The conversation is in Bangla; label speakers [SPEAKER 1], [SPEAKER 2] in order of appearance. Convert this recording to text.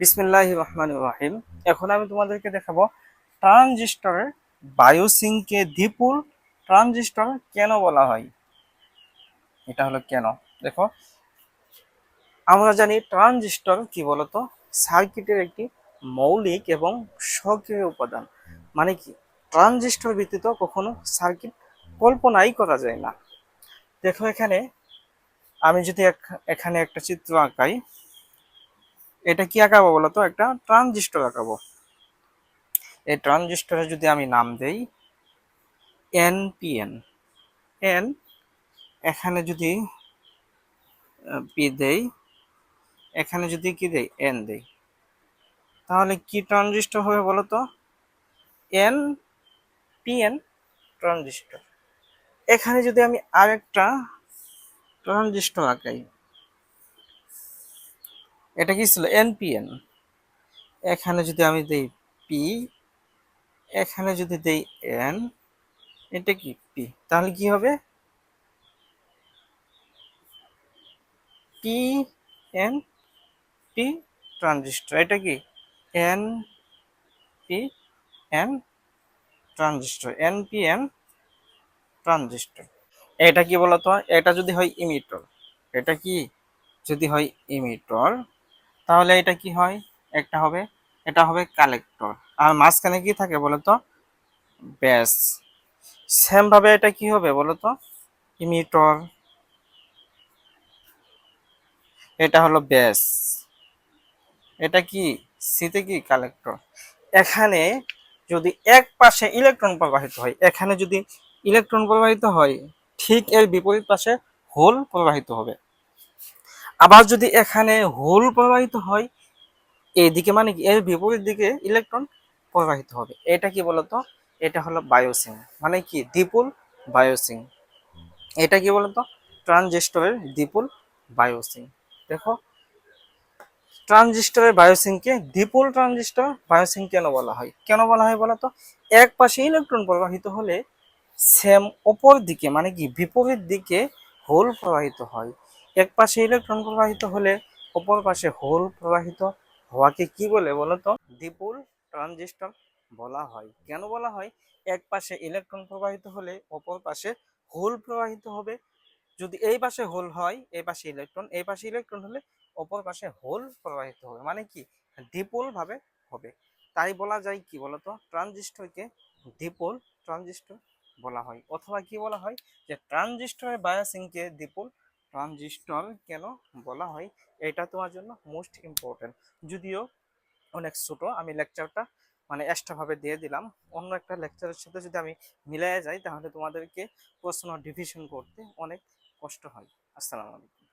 [SPEAKER 1] বিসমিল্লাহ রহমান রাহিম। এখন আমি তোমাদেরকে দেখাবো ট্রানজিস্টরের বায়োসিংকে দ্বিপুল ট্রানজিস্টর কেন বলা হয়? এটা হলো কেন? দেখো, আমরা জানি ট্রানজিস্টর কি বলতো? সার্কিটের একটি মৌলিক এবং সক্রিয় উপাদান। মানে কি? ট্রানজিস্টর ব্যতীত কখনো সার্কিট কল্পনাই করা যায় না। দেখো এখানে, আমি যদি এখানে একটা চিত্র আঁকাই। এটা কি আঁকাবো বলতো? একটা ট্রানজিস্টর আঁকাবো। এই ট্রানজিস্টরে যদি আমি নাম দেই, এনপিএন। এন, এখানে যদি পি দেই, এখানে যদি কি দেই? এন দেই। তাহলে কি ট্রানজিস্টর হবে বলতো? N PN transistor. এখানে যদি আমি আরেকটা ট্রানজিস্টর আঁকাই এটা কি ছিল? এনপিএন এখানে যদি আমি দেই পি এখানে যদি দেই এন এটা কি পি তাহলে কি হবে? পি এন পি ট্রানজিস্টর এটা কি? N P N transistor N P N transistor এটা কি বলতো? এটা যদি হয় ইমিটর এটা কি? যদি হয় ইমিটর তাহলে এটা কি হয়? একটা হবে, এটা হবে কালেক্টর আর মাঝখানে কি থাকে বলতো? ব্যাস। সেম ভাবে এটা কি হবে বলতো? ইমিটর এটা হলো ব্যাস। এটা কি? সিতে কি? কালেক্টর এখানে যদি এক পাশে ইলেকট্রন প্রবাহিত হয়, এখানে যদি ইলেকট্রন প্রবাহিত হয়, ঠিক এর বিপরীত পাশে হোল প্রবাহিত হবে। আবার যদি এখানে হোল প্রবাহিত হয় এইদিকে মানে কি, এর বিপরীত দিকে ইলেকট্রন প্রবাহিত হবে। এটা কি বলতো? এটা হলো বায়োসিং মানে কি? দ্বিপুল বায়োসিং এটা কি বলতো? ট্রানজিস্টরের দ্বিপুল বায়োসিং দেখো, ট্রানজিস্টরের বায়োসিংকে দ্বিপুল ট্রানজিস্টর বায়োসিং কেন বলা হয়? কেন বলা হয় বলতো? এক পাশে ইলেকট্রন প্রবাহিত হলে সেম অপর দিকে মানে কি, বিপরীত দিকে হোল প্রবাহিত হয়। এক পাশে ইলেকট্রন প্রবাহিত হলে, অপর পাশে হোল প্রবাহিত হওয়াকে কি বলে বলতো? দ্বিপুল ট্রানজিস্টর বলা হয়। কেন বলা হয়? এক পাশে ইলেকট্রন প্রবাহিত হলে, অপর পাশে হোল প্রবাহিত হবে। যদি এই পাশে হোল হয়, এই পাশে ইলেকট্রন এই পাশে ইলেকট্রন হলে, অপর পাশে হোল প্রবাহিত হবে। মানে কি? দ্বিপোল ভাবে হবে। তাই বলা যায় কি বলতো? ট্রানজিস্টরকে দ্বিপোল ট্রানজিস্টর বলা হয়। অথবা কি বলা হয়? যে ট্রানজিস্টরের বায়াসিংকে দ্বিপোল ট্রানজিস্টর কেন বলা হয়? এটা তোমার জন্য মোস্ট ইম্পর্টেন্ট যদিও অনেক ছোট, আমি লেকচারটা মানে এক্সট্রাভাবে দিয়ে দিলাম। অন্য একটা লেকচারের সাথে যদি আমি মিলাই যাই, তাহলে তোমাদেরকে প্রশ্ন ডিভিশন করতে অনেক কষ্ট হয়। আসসালামু আলাইকুম।